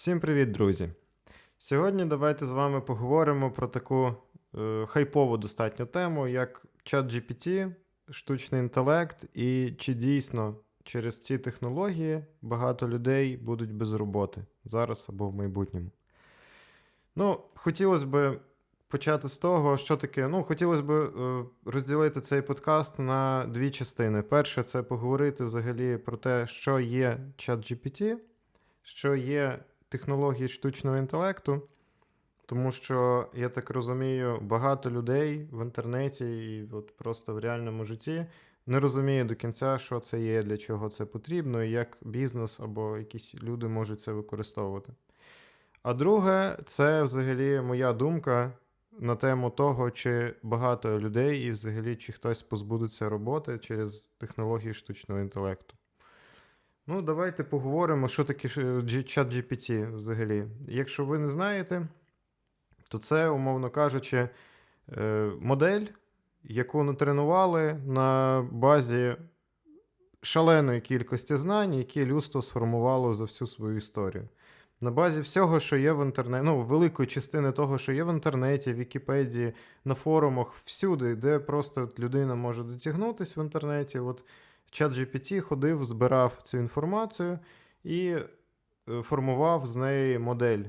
Всім привіт, друзі! Сьогодні давайте з вами поговоримо про таку е, хайпову достатньо тему, як ChatGPT, штучний інтелект, і чи дійсно через ці технології багато людей будуть без роботи зараз або в майбутньому. Ну, хотілося б почати з того, що таке. Ну, хотілося б е, розділити цей подкаст на дві частини. Перше, це поговорити взагалі про те, що є ChatGPT, що є технології штучного інтелекту, тому що, я так розумію, багато людей в інтернеті і от просто в реальному житті не розуміє до кінця, що це є, для чого це потрібно, і як бізнес або якісь люди можуть це використовувати. А друге, це взагалі моя думка на тему того, чи багато людей і взагалі чи хтось позбудеться роботи через технології штучного інтелекту. Ну, давайте поговоримо, що таке чат GPT взагалі. Якщо ви не знаєте, то це, умовно кажучи, е, модель, яку натренували на базі шаленої кількості знань, які людство сформувало за всю свою історію. На базі всього, що є в інтернеті, ну, великої частини того, що є в інтернеті, в Вікіпедії, на форумах, всюди, де просто людина може дотягнутися в інтернеті. От Чат GPT ходив, збирав цю інформацію і е, формував з неї модель.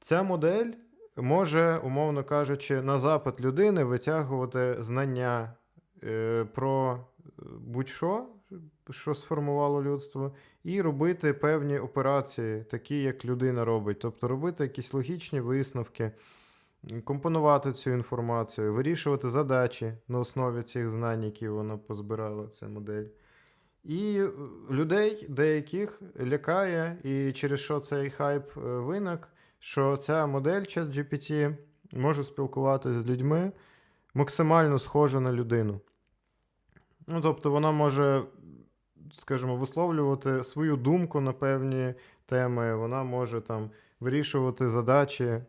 Ця модель може, умовно кажучи, на запит людини витягувати знання е, про е, будь-що, що сформувало людство, і робити певні операції, такі, як людина робить. Тобто робити якісь логічні висновки компонувати цю інформацію, вирішувати задачі на основі цих знань, які вона позбирала, ця модель. І е, людей деяких лякає, і через що цей хайп е, виник, що ця модель ChatGPT може спілкуватися з людьми максимально схожа на людину. Ну, тобто, вона може, скажімо, висловлювати свою думку на певні теми, вона може там вирішувати задачі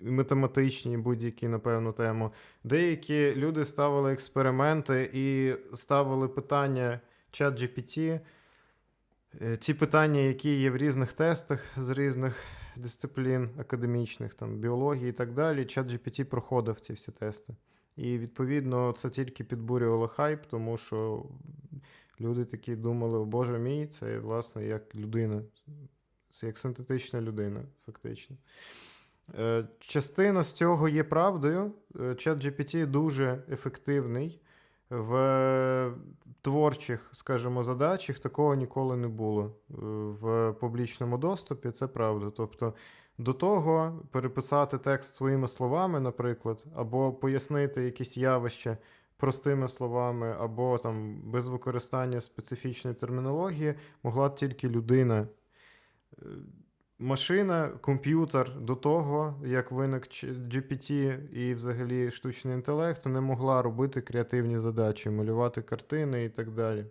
математичні, будь-які, напевно, тему. Деякі люди ставили експерименти і ставили питання чат GPT. Е, ті питання, які є в різних тестах з різних дисциплін академічних, там, біології і так далі, чат GPT проходив ці всі тести. І, відповідно, це тільки підбурювало хайп, тому що люди такі думали, о Боже мій, це, власне, як людина. Як синтетична людина, фактично. Е, частина з цього є правдою. Е, чат GPT дуже ефективний. В творчих, скажімо, задачах такого ніколи не було е, в публічному доступі, це правда. Тобто до того переписати текст своїми словами, наприклад, або пояснити якісь явища простими словами, або там без використання специфічної термінології, могла тільки людина машина, комп'ютер до того, як виник GPT і взагалі штучний інтелект, не могла робити креативні задачі, малювати картини і так далі.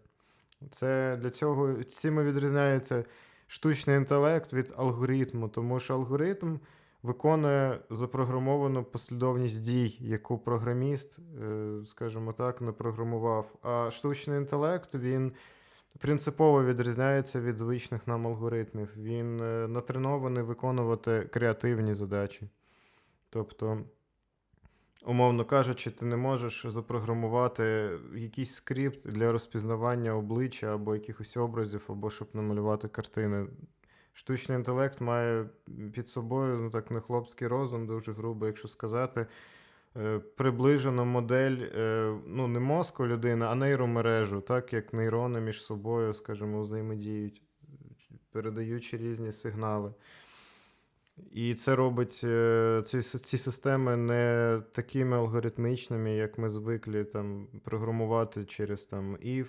Це для цього цим відрізняється штучний інтелект від алгоритму, тому що алгоритм виконує запрограмовану послідовність дій, яку програміст, е, скажімо так, не програмував. А штучний інтелект він принципово відрізняється від звичних нам алгоритмів. Він е, натренований виконувати креативні задачі. Тобто, умовно кажучи, ти не можеш запрограмувати якийсь скрипт для розпізнавання обличчя або якихось образів, або щоб намалювати картини. Штучний інтелект має під собою ну так не хлопський розум, дуже грубо, якщо сказати. Е, приближено модель е, ну, не мозку людини, а нейромережу, так як нейрони між собою, скажімо, взаємодіють, передаючи різні сигнали. І це робить е, ці ці системи не такими алгоритмічними, як ми звикли там, програмувати через там, if,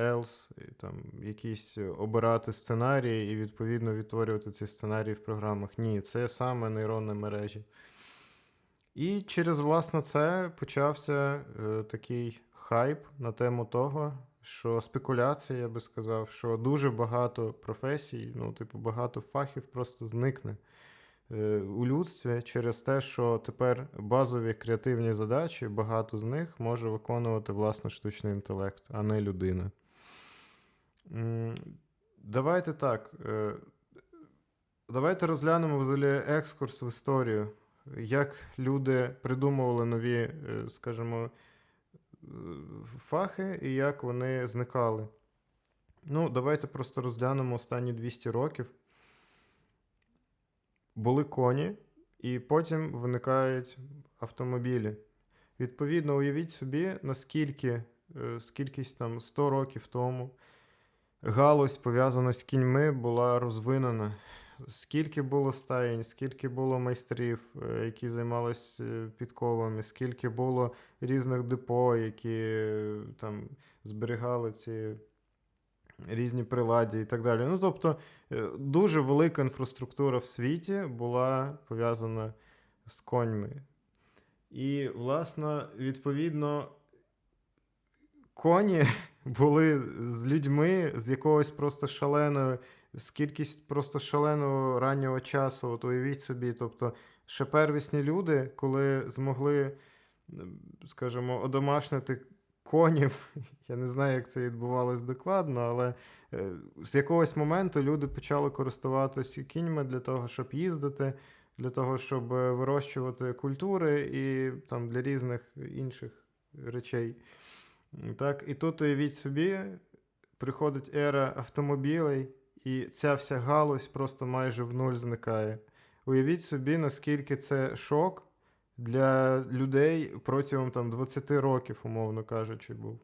else, там, якісь обирати сценарії і відповідно відтворювати ці сценарії в програмах. Ні, це саме нейронні мережі. І через власне це почався е, такий хайп на тему того, що спекуляція, я би сказав, що дуже багато професій, ну, типу, багато фахів просто зникне е, у людстві через те, що тепер базові креативні задачі, багато з них може виконувати власне штучний інтелект, а не людина. Давайте так. Е, Давайте розглянемо взагалі екскурс в історію, як люди придумували нові, е, скажімо, е, фахи і як вони зникали. Ну, давайте просто розглянемо останні 200 років. Були коні, і потім виникають автомобілі. Відповідно, уявіть собі, наскільки е, скількись там 100 років тому галузь пов'язана з кіньми була розвинена. Скільки було стаєнь, скільки було майстрів, е, які займалися е, підковами, скільки було різних депо, які е, там зберігали ці різні приладі і так далі. Ну, тобто, дуже велика інфраструктура в світі була пов'язана з коньми. І, власне, відповідно, коні були з людьми з якогось просто шаленої, з кількість просто шаленого раннього часу. От уявіть собі, тобто, ще первісні люди, коли змогли, скажімо, одомашнити конів, я не знаю, як це відбувалось докладно, але е, з якогось моменту люди почали користуватися кіньми для того, щоб їздити, для того, щоб е, вирощувати культури і там для різних інших речей. Так, і тут уявіть собі, приходить ера автомобілей, і ця вся галузь просто майже в нуль зникає. Уявіть собі, наскільки це шок для людей протягом там, 20 років, умовно кажучи, був.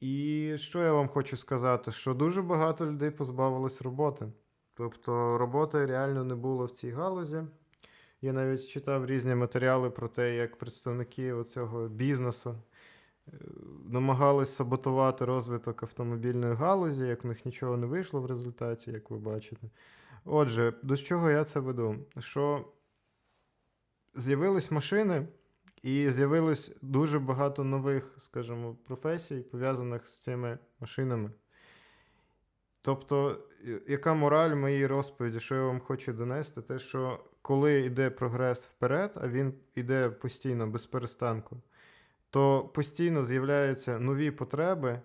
І що я вам хочу сказати? Що дуже багато людей позбавилось роботи. Тобто роботи реально не було в цій галузі. Я навіть читав різні матеріали про те, як представники оцього бізнесу намагались саботувати розвиток автомобільної галузі, як в них нічого не вийшло в результаті, як ви бачите. Отже, до чого я це веду? Що з'явились машини, і з'явилось дуже багато нових, скажімо, професій, пов'язаних з цими машинами. Тобто, яка мораль моєї розповіді, що я вам хочу донести, те, що коли йде прогрес вперед, а він йде постійно без перестанку, то постійно з'являються нові потреби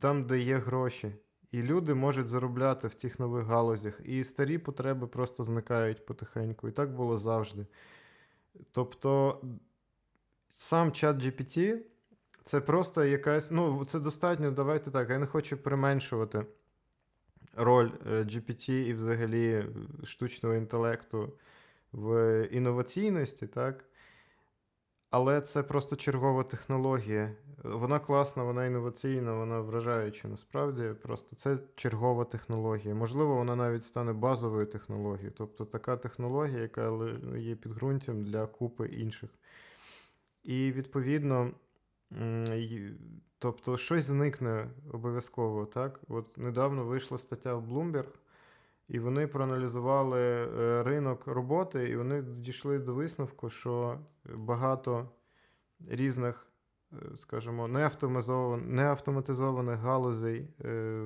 там, де є гроші. І люди можуть заробляти в цих нових галузях. І старі потреби просто зникають потихеньку. І так було завжди. Тобто, сам чат GPT це просто якась. Ну, це достатньо, давайте так. Я не хочу применшувати роль е, GPT і взагалі штучного інтелекту в інноваційності, так? Але це просто чергова технологія. Вона класна, вона інноваційна, вона вражаюча. Насправді, просто це чергова технологія. Можливо, вона навіть стане базовою технологією. Тобто така технологія, яка є підґрунтям для купи інших. І відповідно, тобто щось зникне обов'язково. Так? От недавно вийшла стаття в Bloomberg, і вони проаналізували е, ринок роботи, і вони дійшли до висновку, що багато різних, е, скажімо, неавтоматизованих, галузей е,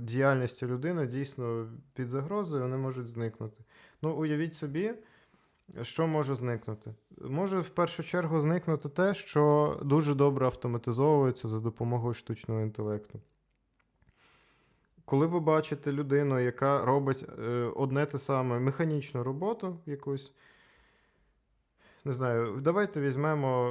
діяльності людини дійсно під загрозою вони можуть зникнути. Ну, уявіть собі, що може зникнути? Може в першу чергу зникнути те, що дуже добре автоматизовується за допомогою штучного інтелекту. Коли ви бачите людину, яка робить е, одне те саме механічну роботу якусь, не знаю, давайте візьмемо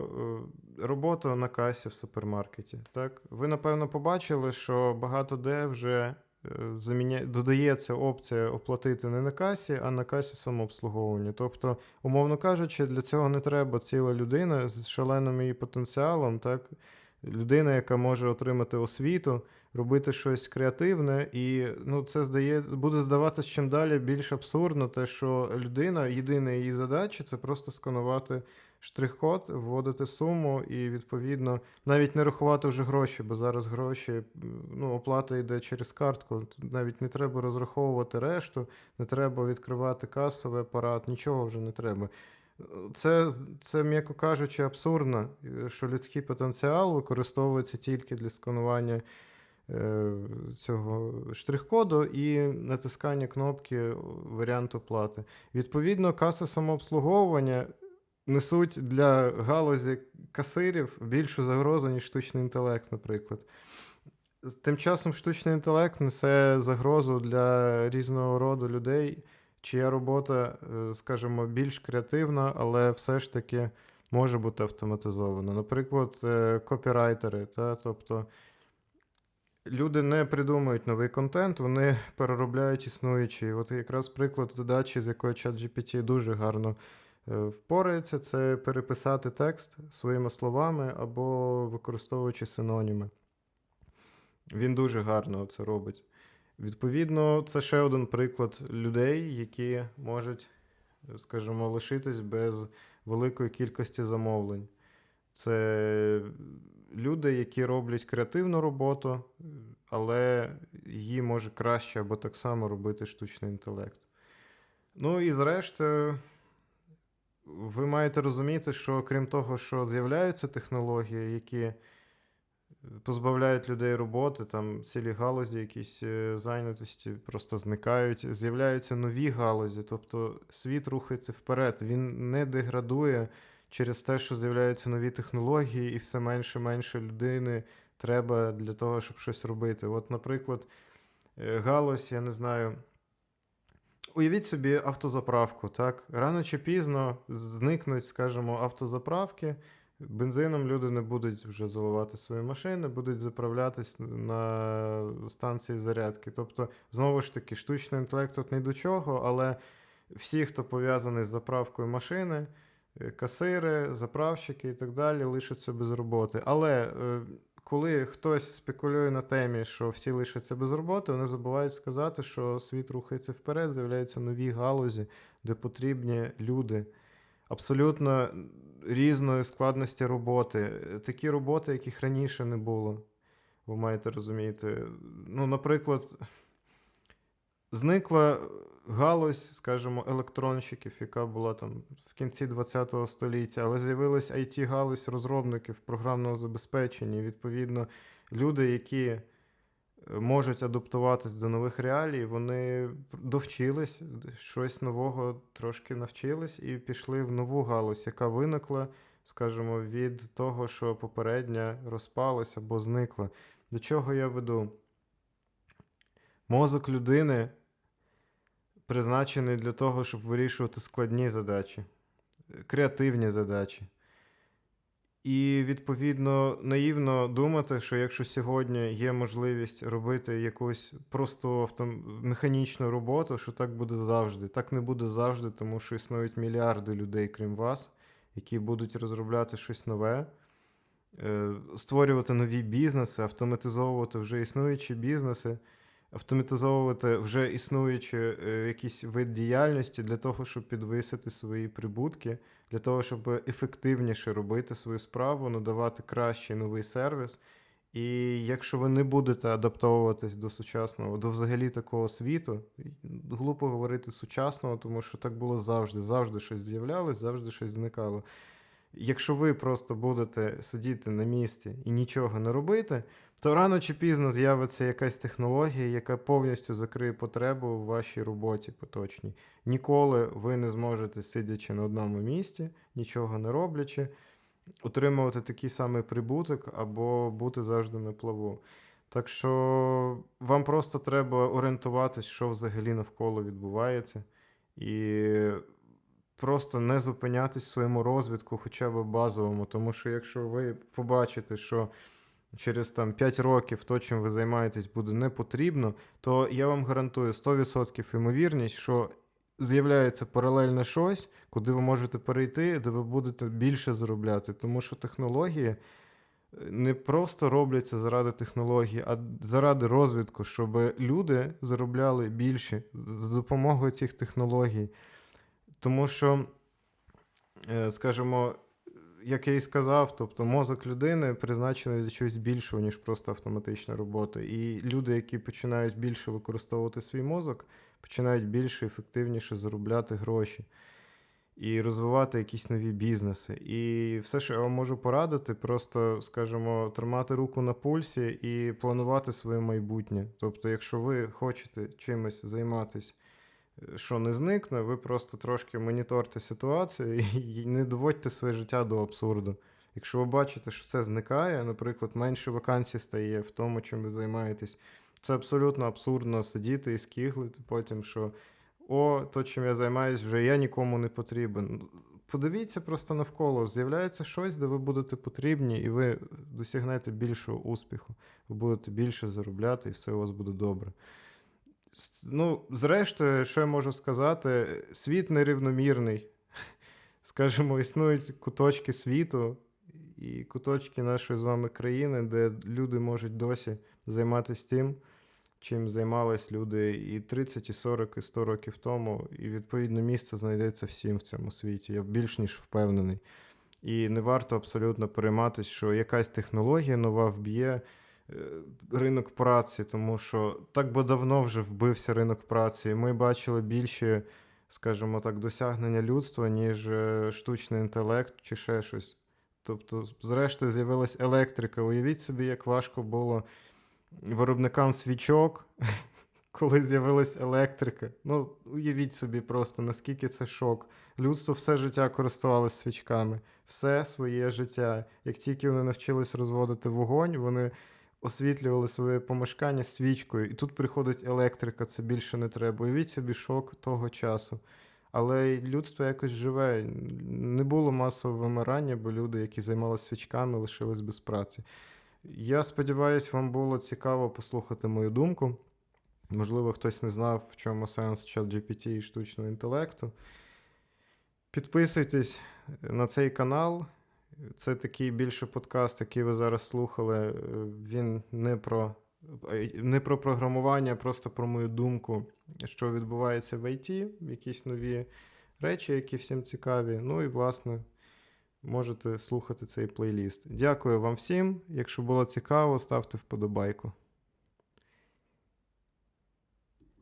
е, роботу на касі в супермаркеті. Так? Ви, напевно, побачили, що багато де вже е, заміня... додається опція оплатити не на касі, а на касі самообслуговування. Тобто, умовно кажучи, для цього не треба ціла людина з шаленим її потенціалом, так? Людина, яка може отримати освіту, робити щось креативне, і ну, це здає, буде здаватися чим далі більш абсурдно, те, що людина, єдина її задача це просто сканувати штрих-код, вводити суму і, відповідно, навіть не рахувати вже гроші, бо зараз гроші, ну, оплата йде через картку. Навіть не треба розраховувати решту, не треба відкривати касовий апарат, нічого вже не треба. Це, це, м'яко кажучи, абсурдно, що людський потенціал використовується тільки для сканування е, цього штрих-коду і натискання кнопки варіант оплати. Відповідно, каси самообслуговування несуть для галузі касирів більшу загрозу, ніж штучний інтелект, наприклад. Тим часом штучний інтелект несе загрозу для різного роду людей, чия робота, е, скажімо, більш креативна, але все ж таки може бути автоматизована. Наприклад, е, копірайтери, та, тобто люди не придумують новий контент, вони переробляють існуючий. От якраз приклад задачі, з якою ChatGPT дуже гарно е, впорається, це переписати текст своїми словами або використовуючи синоніми. Він дуже гарно це робить. Відповідно, це ще один приклад людей, які можуть, скажімо, лишитись без великої кількості замовлень. Це люди, які роблять креативну роботу, але її може краще або так само робити штучний інтелект. Ну і зрештою, ви маєте розуміти, що крім того, що з'являються технології, які позбавляють людей роботи, там цілі галузі, якісь е, зайнятості просто зникають. З'являються нові галузі, тобто світ рухається вперед, він не деградує через те, що з'являються нові технології, і все менше менше людини треба для того, щоб щось робити. От, наприклад, е, галузь, я не знаю. Уявіть собі автозаправку, так? Рано чи пізно зникнуть, скажімо, автозаправки. Бензином люди не будуть вже заливати свої машини, будуть заправлятись на станції зарядки. Тобто, знову ж таки, штучний інтелект тут не до чого, але всі, хто пов'язаний з заправкою машини, е, касири, заправщики і так далі, лишаться без роботи. Але е, коли хтось спекулює на темі, що всі лишаться без роботи, вони забувають сказати, що світ рухається вперед, з'являються нові галузі, де потрібні люди. Абсолютно різної складності роботи. Такі роботи, яких раніше не було. Ви маєте розуміти. Ну, наприклад, зникла галузь, скажімо, електронщиків, яка була там в кінці ХХ століття, але з'явилась it галузь розробників програмного забезпечення. І, відповідно, люди, які можуть адаптуватись до нових реалій, вони довчились, щось нового трошки навчились і пішли в нову галузь, яка виникла, скажімо, від того, що попередня розпалася або зникла. До чого я веду? Мозок людини призначений для того, щоб вирішувати складні задачі, креативні задачі. І, відповідно, наївно думати, що якщо сьогодні є можливість робити якусь просто автом... механічну роботу, що так буде завжди. Так не буде завжди, тому що існують мільярди людей, крім вас, які будуть розробляти щось нове, е, створювати нові бізнеси, автоматизовувати вже існуючі бізнеси автоматизовувати вже існуючі е, якийсь вид діяльності для того, щоб підвисити свої прибутки, для того, щоб ефективніше робити свою справу, надавати кращий новий сервіс. І якщо ви не будете адаптовуватись до сучасного, до взагалі такого світу, глупо говорити сучасного, тому що так було завжди. Завжди щось з'являлось, завжди щось зникало. Якщо ви просто будете сидіти на місці і нічого не робити, то рано чи пізно з'явиться якась технологія, яка повністю закриє потребу в вашій роботі поточній. Ніколи ви не зможете, сидячи на одному місці, нічого не роблячи, отримувати такий самий прибуток або бути завжди на плаву. Так що вам просто треба орієнтуватись, що взагалі навколо відбувається, і просто не зупинятись в своєму розвитку, хоча б базовому. Тому що якщо ви побачите, що через там 5 років то, чим ви займаєтесь, буде не потрібно, то я вам гарантую 100% ймовірність, що з'являється паралельне щось, куди ви можете перейти, де ви будете більше заробляти. Тому що технології е, не просто робляться заради технології, а заради розвитку, щоб люди заробляли більше з допомогою цих технологій. Тому що, е, скажімо, як я і сказав, тобто мозок людини призначений для чогось більшого, ніж просто автоматична робота. І люди, які починають більше використовувати свій мозок, починають більше ефективніше заробляти гроші і розвивати якісь нові бізнеси. І все, що я вам можу порадити, просто, скажімо, тримати руку на пульсі і планувати своє майбутнє. Тобто, якщо ви хочете чимось займатися що не зникне, ви просто трошки моніторте ситуацію і не доводьте своє життя до абсурду. Якщо ви бачите, що це зникає, наприклад, менше вакансій стає в тому, чим ви займаєтесь, це абсолютно абсурдно сидіти і скіглити потім, що о, то, чим я займаюсь, вже я нікому не потрібен. Подивіться просто навколо, з'являється щось, де ви будете потрібні, і ви досягнете більшого успіху, ви будете більше заробляти, і все у вас буде добре. Ну, зрештою, що я можу сказати, світ нерівномірний. Скажімо, існують куточки світу і куточки нашої з вами країни, де люди можуть досі займатися тим, чим займались люди і 30, і 40, і 100 років тому, і відповідно місце знайдеться всім в цьому світі. Я більш ніж впевнений. І не варто абсолютно перейматися, що якась технологія нова вб'є ринок праці, тому що так би давно вже вбився ринок праці. І Ми бачили більше, скажімо так, досягнення людства, ніж е, штучний інтелект чи ще щось. Тобто, зрештою, з'явилась електрика. Уявіть собі, як важко було виробникам свічок, коли з'явилась електрика. Ну, уявіть собі просто, наскільки це шок. Людство все життя користувалося свічками, все своє життя. Як тільки вони навчились розводити вогонь, вони освітлювали своє помешкання свічкою, і тут приходить електрика, це більше не треба. Уявіть собі шок того часу. Але людство якось живе. Не було масового вимирання, бо люди, які займалися свічками, лишились без праці. Я сподіваюся, вам було цікаво послухати мою думку. Можливо, хтось не знав, в чому сенс чат GPT і штучного інтелекту. Підписуйтесь на цей канал. Це такий більше подкаст, який ви зараз слухали. Е, Він не про, е, не про програмування, а просто про мою думку, що відбувається в IT, якісь нові речі, які всім цікаві. Ну і, власне, можете слухати цей плейліст. Дякую вам всім. Якщо було цікаво, ставте вподобайку.